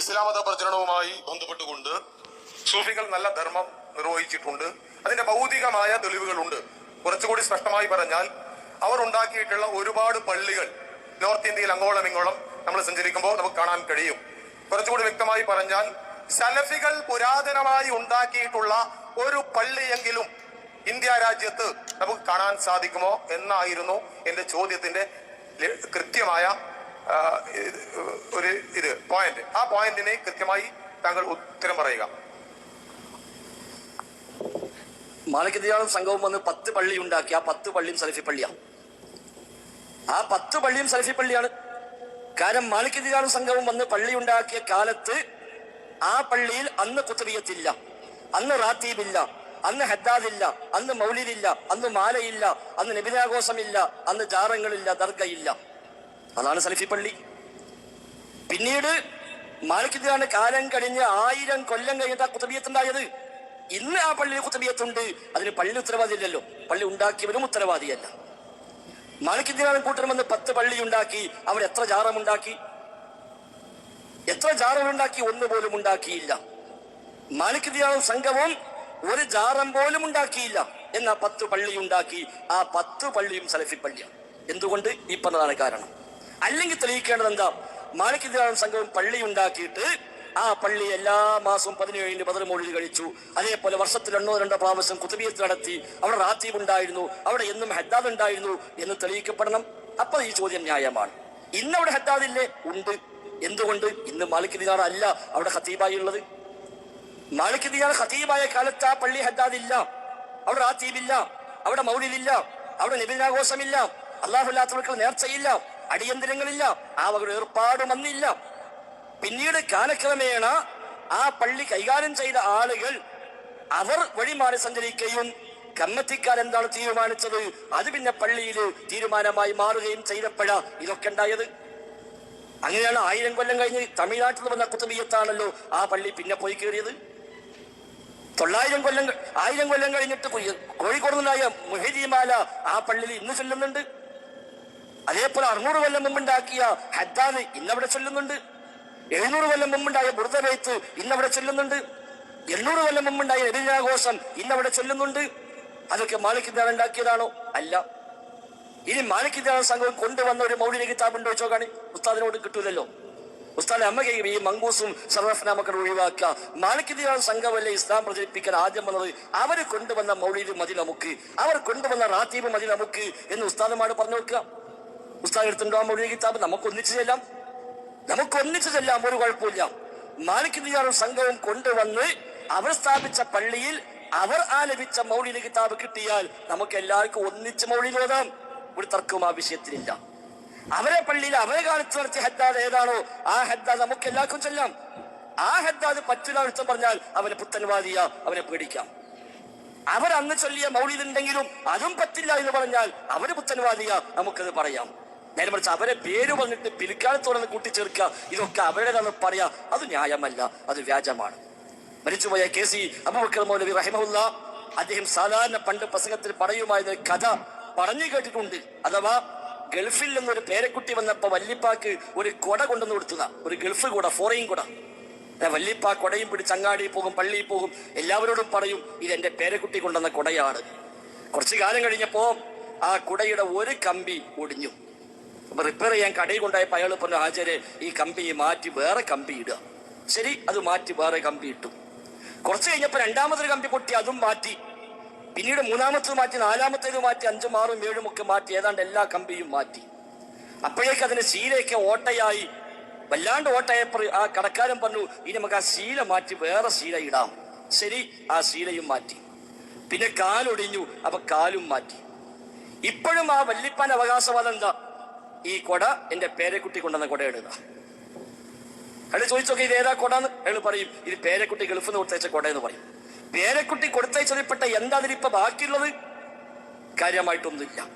ഇസ്ലാം മത പ്രചരണവുമായി ബന്ധപ്പെട്ടുകൊണ്ട് സൂഫികൾ നല്ല ധർമ്മം നിർവഹിച്ചിട്ടുണ്ട്. അതിന്റെ ഭൗതികമായ തെളിവുകളുണ്ട്. കുറച്ചുകൂടി സ്പഷ്ടമായി പറഞ്ഞാൽ അവർ ഉണ്ടാക്കിയിട്ടുള്ള ഒരുപാട് പള്ളികൾ നോർത്ത് ഇന്ത്യയിൽ അങ്ങോളം ഇങ്ങോളം നമ്മൾ സഞ്ചരിക്കുമ്പോൾ നമുക്ക് കാണാൻ കഴിയും. കുറച്ചുകൂടി വ്യക്തമായി പറഞ്ഞാൽ സലഫികൾ പുരാതനമായി ഉണ്ടാക്കിയിട്ടുള്ള ഒരു പള്ളിയെങ്കിലും ഇന്ത്യ രാജ്യത്ത് നമുക്ക് കാണാൻ സാധിക്കുമോ എന്നായിരുന്നു എന്റെ ചോദ്യത്തിന്റെ കൃത്യമായ ഒരു ഇത് പോയിന്റ് ആ പോയിന്റിനെ കൃത്യമായി താങ്കൾ ഉത്തരം പറയുക. മാലിക് ദിയാളും സംഘവും വന്ന് പത്ത് പള്ളി ഉണ്ടാക്കി ആ പത്ത് പള്ളിയും സലഫി പള്ളിയാണ് ആ പത്ത് പള്ളിയും സലഫി പള്ളിയാണ്. കാരണം മാലിക് ദിയാളും സംഘവും വന്ന് പള്ളി ഉണ്ടാക്കിയ കാലത്ത് ആ പള്ളിയിൽ അന്ന് കുത്തബിയത്തില്ല അന്ന് റാത്തീബില്ല. അന്ന് ഹദ്ദാദില്ല. അന്ന് മൗലിദില്ല. അന്ന് മാലയില്ല. അന്ന് നബിനാഘോഷമില്ല അന്ന് ജാറങ്ങളില്ല. ദർഗയില്ല. അതാണ് സലഫി പള്ളി. പിന്നീട് മാലിക്കിതാണ് കാലം കഴിഞ്ഞ് ആയിരം കൊല്ലം കഴിഞ്ഞിട്ട് കുത്തബിയത്തുണ്ടായത്. ഇന്ന് ആ പള്ളിയിൽ കുത്തബിയത്തുണ്ട്. അതിന് പള്ളി ഉത്തരവാദിയില്ലല്ലോ. പള്ളി ഉണ്ടാക്കിയവരും ഉത്തരവാദിയല്ല. മാലിക്കിദ്ദീനാണ് കൂട്ടരും വന്ന് പത്ത് പള്ളി ഉണ്ടാക്കി അവർ എത്ര ജാറമുണ്ടാക്കി എത്ര ജാറമുണ്ടാക്കി ഒന്ന് പോലും ഉണ്ടാക്കിയില്ല. മാലിക്കിദ്ദീനാണ് സംഘവും ഒരു ജാറം പോലും ഉണ്ടാക്കിയില്ല. എന്നാ പത്ത് പള്ളി ഉണ്ടാക്കി. ആ പത്ത് പള്ളിയും സലഫി പള്ളിയാണ്. എന്തുകൊണ്ട്? ഈ പറഞ്ഞതാണ് കാരണം. അല്ലെങ്കിൽ തെളിയിക്കേണ്ടത് എന്താ? മാലിക്കിദ്ദീനാണ് സംഘവും പള്ളി ഉണ്ടാക്കിയിട്ട് ആ പള്ളി എല്ലാ മാസവും പതിനേഴിന് പതിനൊന്ന് കഴിച്ചു. അതേപോലെ വർഷത്തിൽ രണ്ടോ രണ്ടോ പ്രാവശ്യം കുത്തുബിയത്ത് നടത്തി. അവിടെ റാത്തീബ് ഉണ്ടായിരുന്നു. അവിടെ എന്നും ഹദ്ദാദ് ഉണ്ടായിരുന്നു എന്ന് തെളിയിക്കപ്പെടണം. അപ്പൊ ഈ ചോദ്യം ന്യായമാണ്. ഇന്ന് അവിടെ ഹദ്ദാദില്ലേ ഉണ്ട്. എന്തുകൊണ്ട്? ഇന്ന് മാലിക് അല്ല അവിടെ ഖത്തീബായി ഉള്ളത്. മാലിക് ദിനാർ ഖത്തീബായ കാലത്ത് ആ പള്ളി ഹദ്ദാദില്ല അവിടെ റാത്തീബില്ല അവിടെ മൗലിദില്ല അവിടെ നിബിനാഘോഷമില്ല അള്ളാഹുല്ലാത്തവർക്ക് നേർച്ചയില്ല. അടിയന്തരങ്ങളില്ല. ആ വക ഏർപ്പാടും അന്നില്ല പിന്നീട് കാലക്രമേണ ആ പള്ളി കൈകാര്യം ചെയ്ത ആളുകൾ അവർ വഴിമാറി സഞ്ചരിക്കുകയും കമ്മറ്റിക്കാർ എന്താണ് തീരുമാനിച്ചത്? അത് പിന്നെ പള്ളിയിൽ തീരുമാനമായി മാറുകയും ചെയ്തപ്പോഴാ ഇതൊക്കെ ഉണ്ടായത്. അങ്ങനെയാണ് ആയിരം കൊല്ലം കഴിഞ്ഞ് തമിഴ്നാട്ടിൽ വന്ന കുത്തുബിയത്താണല്ലോ ആ പള്ളി പിന്നെ പോയി കയറിയത്. തൊള്ളായിരം കൊല്ലം ആയിരം കൊല്ലം കഴിഞ്ഞിട്ട് കോഴിക്കോട് നിന്നായ മുഹരിമാല ആ പള്ളിയിൽ ഇന്ന് ചൊല്ലുന്നുണ്ട്. അതേപോലെ അറുന്നൂറ് കൊല്ലം മുമ്പുണ്ടാക്കിയ ഹദ്ദാദ് ഇന്നവിടെ ചൊല്ലുന്നുണ്ട്. എഴുന്നൂറ് കൊല്ലം മുമ്പുണ്ടായ ബുർദബൈത്ത് ഇന്നവിടെ ചൊല്ലുന്നുണ്ട്. എണ്ണൂറ് കൊല്ലം മുമ്പുണ്ടായ എതിരാഘോഷം ഇന്നവിടെ ചൊല്ലുന്നുണ്ട്. അതൊക്കെ മാലിക്കിദ്ദാൻ ഉണ്ടാക്കിയതാണോ? അല്ല. ഇനി മാലിക്കിദ്ദാൻ സംഘം കൊണ്ടുവന്ന ഒരു മൗലിക കിതാബ് ഉണ്ടോ ചോക്കാണ്? ഉസ്താദിനോട് കിട്ടൂലല്ലോ. ഉസ്താദ് അമ്മ ഈ മങ്കൂസും സർവഫനാമക്കൾ ഒഴിവാക്കുക. മാലിക്കിദ്ദാൻ സംഘമല്ലേ ഇസ്ലാം പ്രചരിപ്പിക്കാൻ ആദ്യം വന്നത്? അവർ കൊണ്ടുവന്ന മൗലിദ് മതി നമുക്ക്. അവർ കൊണ്ടുവന്ന റാത്തീബ് മതി നമുക്ക് എന്ന് ഉസ്താദുമാട് പറഞ്ഞു വെക്കുക. എടുത്തുണ്ടോ ആ മൊഴി കിതാബ് നമുക്ക് ഒന്നിച്ചു ചെല്ലാം. നമുക്ക് ഒന്നിച്ചു ചെല്ലാം ഒരു കുഴപ്പമില്ല. മാലിക് നിയാറും സംഘവും കൊണ്ടുവന്ന് അവർ സ്ഥാപിച്ച പള്ളിയിൽ അവർ ആലപിച്ച മൗലിക കിതാബ് കിട്ടിയാൽ നമുക്ക് എല്ലാവർക്കും ഒന്നിച്ച് മൗലി ഓതാം. ഒരു തർക്കവും ആ വിഷയത്തിലില്ല. അവരെ പള്ളിയിൽ അവരെ കാണിച്ചു നടത്തിയ ഹദ്ദാദ് ഏതാണോ ആ ഹദ്ദാദ് നമുക്ക് എല്ലാവർക്കും ചെല്ലാം. ആ ഹദ്ദാദ് പറ്റില്ല ഒരുത്തം പറഞ്ഞാൽ അവനെ പുത്തൻവാദിയ അവനെ പേടിക്കാം. അവർ അന്ന് ചൊല്ലിയ മൗലിദ് ഉണ്ടെങ്കിലും അതും പറ്റില്ല എന്ന് പറഞ്ഞാൽ അവർ പുത്തൻവാദിയ നമുക്കത് പറയാം. നേരെ മറിച്ച് അവരെ പേര് പറഞ്ഞിട്ട് പിൽക്കാലത്തോടെ കൂട്ടിച്ചേർക്കുക ഇതൊക്കെ അവരുടേതാണ് പറയാ അത് ന്യായമല്ല അത് വ്യാജമാണ്. മരിച്ചുപോയ കെ സി അബുബക്കർ മൗലവി റഹിമുല്ല അദ്ദേഹം സാധാരണ പണ്ട് പ്രസംഗത്തിൽ പറയുമായിരുന്ന കഥ പറഞ്ഞു കേട്ടിട്ടുണ്ട്. അഥവാ ഗൾഫിൽ നിന്നൊരു പേരക്കുട്ടി വന്നപ്പോ വല്ലിപ്പാക്ക് ഒരു കൊട കൊണ്ടുവന്ന് കൊടുത്തതാ ഒരു ഗൾഫ് കൂട ഫോറിൻ കൂട. വല്ലിപ്പ കൊടയും പിടിച്ച് അങ്ങാടി പോകും പള്ളിയിൽ പോകും എല്ലാവരോടും പറയും ഇത് എന്റെ പേരക്കുട്ടി കൊണ്ടുവന്ന കൊടയാണ്. കുറച്ചു കാലം കഴിഞ്ഞപ്പോ ആ കുടയുടെ ഒരു കമ്പി ഒടിഞ്ഞു. റിപ്പയർ ചെയ്യാൻ കടയിൽ കൊണ്ടായപ്പോൾ അയാൾ പറഞ്ഞു ആചാര്യ ഈ കമ്പി മാറ്റി വേറെ കമ്പി ഇടുക. ശരി അത് മാറ്റി വേറെ കമ്പി ഇട്ടു. കുറച്ച് കഴിഞ്ഞപ്പോൾ രണ്ടാമതൊരു കമ്പി പൊട്ടി അതും മാറ്റി. പിന്നീട് മൂന്നാമത്തത് മാറ്റി നാലാമത്തേത് മാറ്റി അഞ്ചും ആറും ഏഴും ഒക്കെ മാറ്റി ഏതാണ്ട് എല്ലാ കമ്പിയും മാറ്റി. അപ്പോഴേക്ക് അതിന് ശീലയൊക്കെ ഓട്ടയായി. വല്ലാണ്ട് ഓട്ടയപ്പോൾ ആ കടക്കാരൻ പറഞ്ഞു ഇനി നമുക്ക് ആ ശീല മാറ്റി വേറെ ശീല ഇടാം. ശരി ആ ശീലയും മാറ്റി. പിന്നെ കാലൊടിഞ്ഞു അപ്പൊ കാലും മാറ്റി. ഇപ്പോഴും ആ വല്ലിപ്പാൻ അവകാശവാദം എന്താ? ഈ കൊട എന്റെ പേരക്കുട്ടി കൊണ്ടുവന്ന കൊട ഇടുക. അയാൾ ചോദിച്ചോക്കെ ഇത് ഏതാ കൊടാന്ന്? അയാൾ പറയും ഇത് പേരക്കുട്ടി ഗൾഫിൽ നിന്ന് കൊടുത്തയച്ച കൊട എന്ന് പറയും. പേരക്കുട്ടി കൊടുത്തയച്ചതിൽപ്പെട്ട എന്താ അതിലിപ്പോ ബാക്കിയുള്ളത്? കാര്യമായിട്ടൊന്നുമില്ല.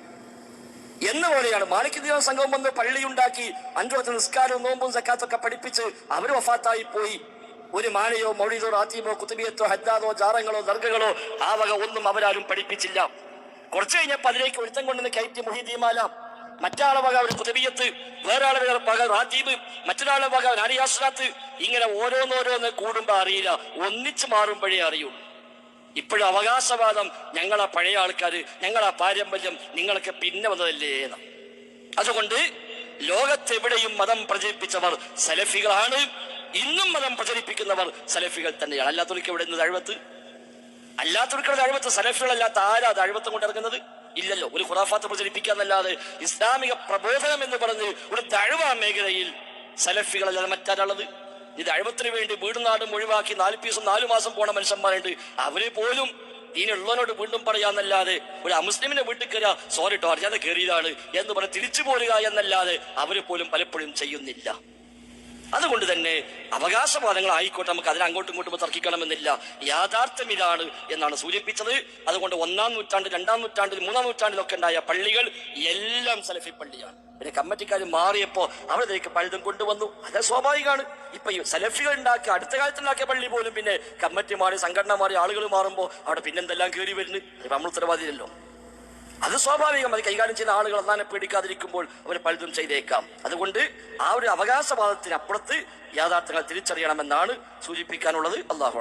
എന്ന പോലെയാണ്. മാലിക് ദിവസം സംഘം വന്ന് പള്ളിയുണ്ടാക്കി അഞ്ചു വക്ത നിസ്കാരവും നോമ്പും സക്കാത്തൊക്കെ പഠിപ്പിച്ച് അവർ വഫാത്തായി പോയി. ഒരു മാലയോ മൗലിദോ റാത്തീബോ കുത്തുബിയത്തോ ഹജ്ജാദോ ജാറങ്ങളോ ദർഗകളോ ആ വക ഒന്നും അവരാരും പഠിപ്പിച്ചില്ല. കുറച്ചു കഴിഞ്ഞപ്പോ അതിലേക്ക് ഒരുത്തം കൊണ്ടുവന്ന് കയറ്റി മുഹിദീമാല. മറ്റാളെ വക ഒരു കുതബിയത്ത് വേറെ ആളെ വക റാജീബ് മറ്റൊരാളെ വക നാരിയാസ്രാത്ത് ഇങ്ങനെ ഓരോന്നോരോന്ന് കൂടുമ്പോ അറിയില്ല. ഒന്നിച്ചു മാറുമ്പോഴേ അറിയുള്ളൂ. ഇപ്പോഴും അവകാശവാദം ഞങ്ങളെ പഴയ ആൾക്കാർ ഞങ്ങളെ പാരമ്പര്യം നിങ്ങൾക്ക് പിന്നെ വന്നതല്ലേ അതുകൊണ്ട് ലോകത്തെവിടെയും മതം പ്രചരിപ്പിച്ചവർ സലഫികളാണ്. ഇന്നും മതം പ്രചരിപ്പിക്കുന്നവർ സലഫികൾ തന്നെയാണ്. അല്ലാത്തവർക്ക് എവിടെ നിന്ന് അഴിവത്ത് അല്ലാത്തവർക്കുള്ള അഴിവത്ത് സലഫികളല്ലാത്ത ആരാ അത് അഴിവത്തം കൊണ്ട് ഇറങ്ങുന്നത്? ഇല്ലല്ലോ. ഒരു ഖുറാഫാത്ത് പ്രചരിപ്പിക്കാന്നല്ലാതെ ഇസ്ലാമിക പ്രബോധനം എന്ന് പറഞ്ഞ് ഒരു തഴുവ മേഖലയിൽ സലഫികളല്ലാതെ മറ്റാരുള്ളത് ഇത് അഴിവത്തിന് വേണ്ടി വീടും നാടും ഒഴിവാക്കി നാല് പീസും നാലു മാസം പോണ മനുഷ്യന്മാരുണ്ട്. അവർ പോലും ദീനുള്ളവനോട് വീണ്ടും പറയാന്നല്ലാതെ ഒരു അമുസ്ലിമിനെ വീട്ടിൽ കയറുക സോറി അറിയാതെ കയറിയതാണ് എന്ന് പറഞ്ഞ് തിരിച്ചു പോരുക എന്നല്ലാതെ അവർ പോലും പലപ്പോഴും ചെയ്യുന്നില്ല. അതുകൊണ്ട് തന്നെ അവകാശവാദങ്ങൾ ആയിക്കോട്ടെ നമുക്ക് അതിന് അങ്ങോട്ടും ഇങ്ങോട്ടും തർക്കിക്കണമെന്നില്ല. യാഥാർത്ഥ്യം ഇതാണ് എന്നാണ് സൂചിപ്പിച്ചത്. അതുകൊണ്ട് ഒന്നാം നൂറ്റാണ്ട് രണ്ടാം നൂറ്റാണ്ടിൽ മൂന്നാം നൂറ്റാണ്ടിലൊക്കെ ഉണ്ടായ പള്ളികൾ എല്ലാം സലഫി പള്ളിയാണ്. പിന്നെ കമ്മിറ്റിക്കാർ മാറിയപ്പോ അവിടത്തേക്ക് പലതും കൊണ്ടുവന്നു. അത് സ്വാഭാവികമാണ്. ഇപ്പൊ ഈ സലഫികൾ ഉണ്ടാക്കിയ അടുത്ത കാലത്ത് ഉണ്ടാക്കിയ പള്ളി പോലും പിന്നെ കമ്മിറ്റി മാറി സംഘടന മാറി ആളുകൾ മാറുമ്പോൾ അവിടെ പിന്നെന്തെല്ലാം കയറി വരുന്നു? നമ്മൾ ഉത്തരവാദിയല്ലോ അത് സ്വാഭാവികം. അത് കൈകാര്യം ചെയ്യുന്ന ആളുകൾ അള്ളാനെ പേടിക്കാതിരിക്കുമ്പോൾ അവർ പലതും ചെയ്തേക്കാം. അതുകൊണ്ട് ആ ഒരു അവകാശവാദത്തിനപ്പുറത്ത് യാഥാർത്ഥ്യങ്ങൾ തിരിച്ചറിയണമെന്നാണ് സൂചിപ്പിക്കാനുള്ളത്. അള്ളാഹു